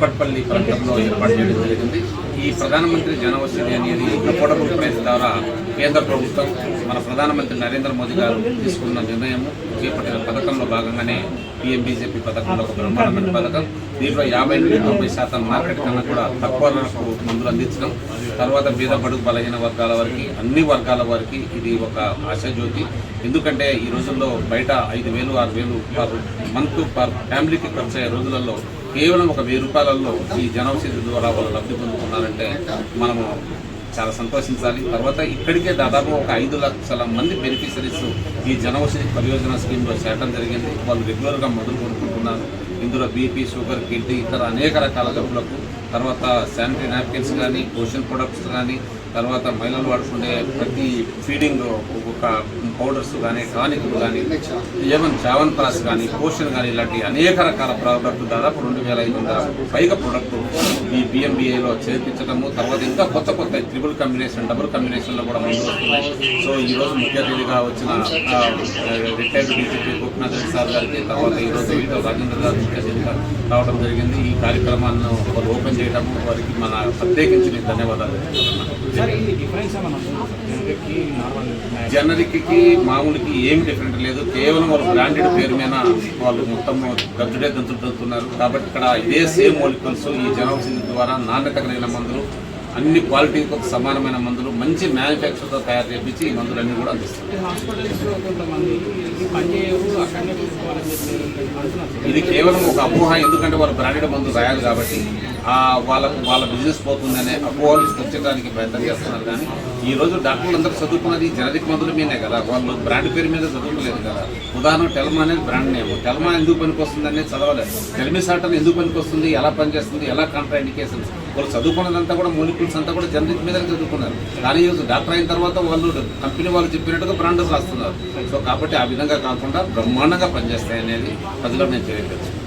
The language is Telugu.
కుప్పట్పల్లి ప్రాంతంలో ఏర్పాటు చేయడం జరిగింది. ఈ ప్రధానమంత్రి జనవసతి అనేది అఫోర్డబుల్ ప్రైస్ ద్వారా కేంద్ర ప్రభుత్వం మన ప్రధానమంత్రి నరేంద్ర మోదీ గారు తీసుకున్న నిర్ణయం చేపట్టిన పథకంలో భాగంగానే పిఎం బీజేపీ పథకంలో ఒక బ్రహ్మాండమైన పథకం. దీంట్లో యాభై నుండి తొంభై శాతం మార్కెట్ కన్నా కూడా తక్కువ ధరకు మందులు అందించడం తర్వాత బీద బడుగు బలహీన వర్గాల వారికి అన్ని వర్గాల వారికి ఇది ఒక ఆశాజ్యోతి. ఎందుకంటే ఈ రోజుల్లో బయట ఐదు వేలు ఆరు వేలు పర్ మంత్ పర్ ఫ్యామిలీకి ఖర్చు అయ్యే రోజులలో కేవలం ఒక వెయ్యి రూపాయలలో ఈ జనౌషధి ద్వారా వాళ్ళు లబ్ధి పొందుకున్నారంటే మనము చాలా సంతోషించాలి. తర్వాత ఇక్కడికే దాదాపు ఒక ఐదు లక్షల మంది బెనిఫిషరీస్ ఈ జనౌషధి పరియోజన స్కీమ్లో చేరడం జరిగింది. వాళ్ళు రెగ్యులర్గా మొదలు కొనుక్కుంటున్నారు. ఇందులో బీపీ షుగర్ కిడ్నీ ఇతర అనేక రకాల జబ్బులకు తర్వాత శానిటరీ నాప్కిన్స్ కానీ పోషన్ ప్రొడక్ట్స్ కానీ తర్వాత మహిళలు వాడుకునే ప్రతి ఫీడింగ్ ఒక పౌడర్స్ కానీ టానిక్లు కానీ ఏమన్ చావన్ ప్రాస్ కానీ పోషన్ కానీ ఇలాంటి అనేక రకాల ప్రోడక్ట్ దాదాపు రెండు వేల ఐదు వందల పైగా ప్రోడక్ట్ ఈ బిఎంబిఏలో చేర్పించడము తర్వాత ఇంకా కొత్త కొత్త త్రిబుల్ కాంబినేషన్ డబుల్ కాంబినేషన్లో కూడా ముందు వస్తున్నాయి. సో ఈ రోజు ముఖ్య అతిథిగా వచ్చిన retired DGP Gopinath Reddy sir గారికి తర్వాత ఈ రోజు రాజేంద్ర గారు ముఖ్య అతిథిగా రావడం జరిగింది. ఈ కార్యక్రమాలను చేయడం వారికి మన ప్రత్యేకించి ధన్యవాదాలు? జనరిక్కి మామూలుకి ఏమి డిఫరెంట్ లేదు. కేవలం వాళ్ళు బ్రాండెడ్ పేరు మీద వాళ్ళు మొత్తం గంతులు దొరుకుతున్నారు కాబట్టి ఇక్కడ ఇదే సేమ్ మోలికల్స్ ఈ జనౌషధి ద్వారా నాణ్యత కలిగిన మందులు అన్ని క్వాలిటీతో సమానమైన మందులు మంచి మ్యానుఫ్యాక్చర్తో తయారు చేపించి ఈ మందులన్నీ కూడా అందిస్తారు ఇది కేవలం ఒక అపోహ ఎందుకంటే వాళ్ళు బ్రాండెడ్ మందులు రాయాలి కాబట్టి ఆ వాళ్ళకు వాళ్ళ బిజినెస్ పోతుందనే అపోహలు తెచ్చడానికి ప్రయత్నం చేస్తున్నారు. కానీ ఈ రోజు డాక్టర్లు అందరూ చదువుకున్నది జనరిక్ మందుల మీదే కదా. వాళ్ళు బ్రాండ్ పేరు మీద చదువుకోలేదు కదా. ఉదాహరణ టెల్మా అనేది బ్రాండ్ నేమ్. టెల్మా ఎందుకు పనికి వస్తుంది అనేది చదవలేదు. టెల్మిసాటన్ ఎందుకు పనికి వస్తుంది ఎలా పనిచేస్తుంది ఎలా కాంట్రా ఇండికేషన్స్ వాళ్ళు చదువుకున్నదంతా కూడా మూలికల్స్ అంతా కూడా జనరిక్ మీద చదువుకున్నారు. కానీ ఈరోజు డాక్టర్ అయిన తర్వాత వాళ్ళు కంపెనీ వాళ్ళు చెప్పినట్టుగా బ్రాండ్ రాస్తున్నారు. సో కాబట్టి ఆ విధంగా కాకుండా బ్రహ్మాండంగా పనిచేస్తాయి అనేది ప్రజలకు నేను తెలియజేస్తాను